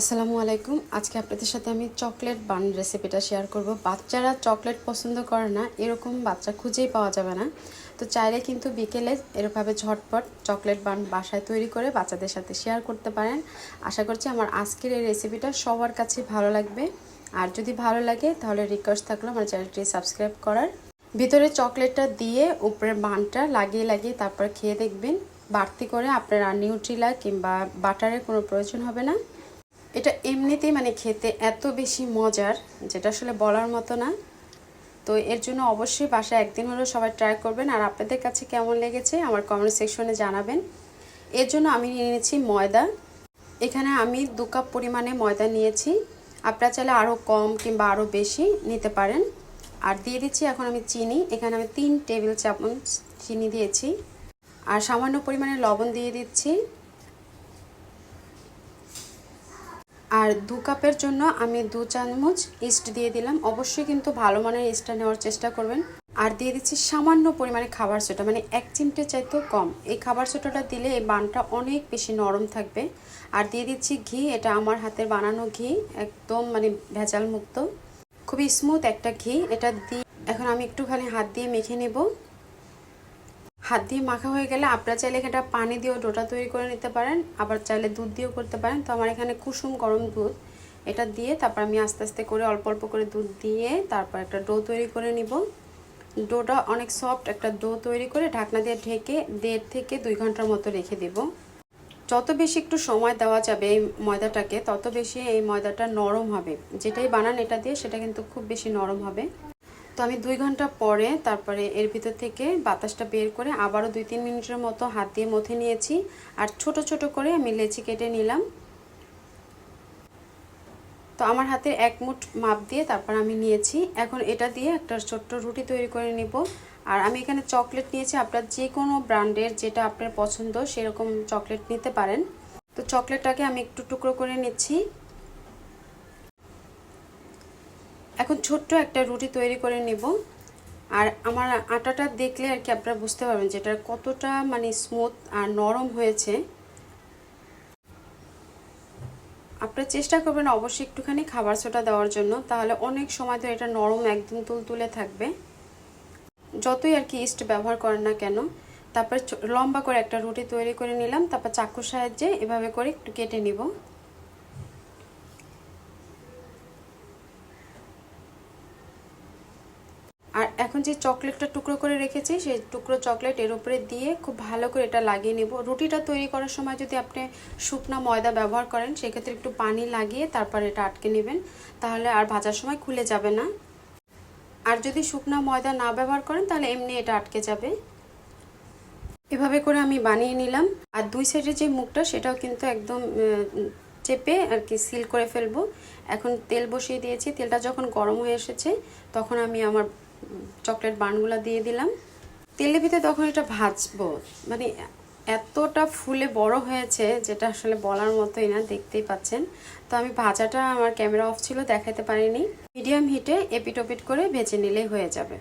আসসালামু আলাইকুম। আজকে আপনাদের সাথে আমি চকলেট বান রেসিপিটা শেয়ার করব। বাচ্চারা চকলেট পছন্দ করে না, এরকম বাচ্চা খুঁজেই পাওয়া যাবে না। তো চাইলে কিন্তু বিকেলে এরকমভাবে ঝটপট চকলেট বান বাসায় তৈরি করে বাচ্চাদের সাথে শেয়ার করতে পারেন। আশা করছি আমার আজকের এই রেসিপিটা সবার কাছে ভালো লাগবে। আর যদি ভালো লাগে, তাহলে রিকোয়েস্ট থাকল আমার চ্যানেলটি সাবস্ক্রাইব করার। ভিতরে চকলেটটা দিয়ে উপরে বানটা লাগিয়ে লাগিয়ে তারপর খেয়ে দেখবেন। বাড়তি করে আপনার নিউট্রিলা কিংবা বাটারের কোনো প্রয়োজন হবে না। এটা এমনিতেই মানে খেতে এত বেশি মজার, যেটা আসলে বলার মতো না। তো এর জন্য অবশ্যই বাসায় একদিন হলেও সবাই ট্রাই করবেন। আর আপনাদের কাছে কেমন লেগেছে আমার কমেন্ট সেকশনে জানাবেন। এর জন্য আমি নিয়ে নিয়েছি ময়দা। এখানে আমি দু কাপ পরিমাণে ময়দা নিয়েছি। আপনারা চাইলে আরও কম কিংবা আরও বেশি নিতে পারেন। আর দিয়ে দিচ্ছি এখন আমি চিনি। এখানে আমি তিন টেবিল চামচ চিনি দিয়েছি। আর সামান্য পরিমাণে লবণ দিয়ে দিচ্ছি। আর দু কাপের জন্য আমি দু চামচ ইস্ট দিয়ে দিলাম। অবশ্যই কিন্তু ভালো মানের ইস্টটা নেওয়ার চেষ্টা করবেন। আর দিয়ে দিচ্ছি সামান্য পরিমাণে খাবার সোটা মানে এক চিমটে চাইতেও কম। এই খাবার সোটাটা দিলে এই বানটা অনেক বেশি নরম থাকবে। আর দিয়ে দিচ্ছি ঘি, এটা আমার হাতের বানানো ঘি, একদম মানে ভেজাল মুক্ত খুবই স্মুথ একটা ঘি। এটা দিয়ে এখন আমি একটুখানি হাত দিয়ে মেখে নেব। হাত দিয়ে মাখা হয়ে গেলে আপনারা চাইলে এখানটা পানি দিয়েও ডোটা তৈরি করে নিতে পারেন, আবার চাইলে দুধ দিয়েও করতে পারেন। তো আমার এখানে কুসুম গরম দুধ, এটা দিয়ে তারপর আমি আস্তে আস্তে করে অল্প অল্প করে দুধ দিয়ে তারপর একটা ডো তৈরি করে নিব। ডোটা অনেক সফট একটা ডো তৈরি করে ঢাকনা দিয়ে ঢেকে দেড় থেকে দুই ঘণ্টার মতো রেখে দেব। যত বেশি একটু সময় দেওয়া যাবে এই ময়দাটাকে, তত বেশি এই ময়দাটা নরম হবে। যেটাই বানান এটা দিয়ে, সেটা কিন্তু খুব বেশি নরম হবে। তো আমি দুই ঘণ্টা পরে তারপরে এর ভিতর থেকে বাতাসটা বের করে আবারও দুই তিন মিনিটের মতো হাত দিয়ে মথে নিয়েছি আর ছোট ছোট করে আমি লেচি কেটে নিলাম। তো আমার হাতের এক মুঠ মাপ দিয়ে তারপর আমি নিয়েছি। এখন এটা দিয়ে একটা ছোট্ট রুটি তৈরি করে নিব। আর আমি এখানে চকলেট নিয়েছি। আপনার যে কোনো ব্র্যান্ডের যেটা আপনার পছন্দ, সেরকম চকলেট নিতে পারেন। তো চকলেটটাকে আমি একটু টুকরো করে নিচ্ছি। এখন ছোট্ট একটা রুটি তৈরি করে নেব। আর আমার আটাটা দেখলে আর কি আপনারা বুঝতে পারবেন যে এটা কতটা মানে স্মুথ আর নরম হয়েছে। আপনারা চেষ্টা করবেন অবশ্যই একটুখানি খাবার সোটা দেওয়ার জন্য, তাহলে অনেক সময় ধরে এটা নরম একদম তুলতুলে থাকবে। যতই আর কি ইস্ট ব্যবহার করেন না কেন, তারপর লম্বা করে একটা রুটি তৈরি করে নিলাম, তারপর চাকুর সাহায্যে এভাবে করে একটু কেটে নিব। এখন যে চকলেটটা টুকরো করে রেখেছি, সেই টুকরো চকলেট এর উপরে দিয়ে খুব ভালো করে এটা লাগিয়ে নেব। রুটিটা তৈরি করার সময় যদি আপনি শুকনা ময়দা ব্যবহার করেন, সেক্ষেত্রে একটু পানি লাগিয়ে তারপর এটা আটকে নেবেন। তাহলে আর ভাজার সময় খুলে যাবে না। আর যদি শুকনা ময়দা না ব্যবহার করেন, তাহলে এমনি এটা আটকে যাবে। এভাবে করে আমি বানিয়ে নিলাম। আর দুই সাইডের যে মুখটা, সেটাও কিন্তু একদম চেপে আর কি সিল করে ফেলব। এখন তেল বসিয়ে দিয়েছি। তেলটা যখন গরম হয়ে এসেছে, তখন আমি আমার চকলেট বানগুলো দিয়ে দিলাম। তেলের ভিতরে তখন এটা ভাজবো। মানে এতটা ফুলে বড় হয়েছে যেটা আসলে বলার মতোই না, দেখতেই পাচ্ছেন। তো আমি ভাজাটা আমার ক্যামেরা অফ ছিল দেখাতে পারিনি। মিডিয়াম হিটে এপিট ওপিট করে ভেজে নিলেই হয়ে যাবে।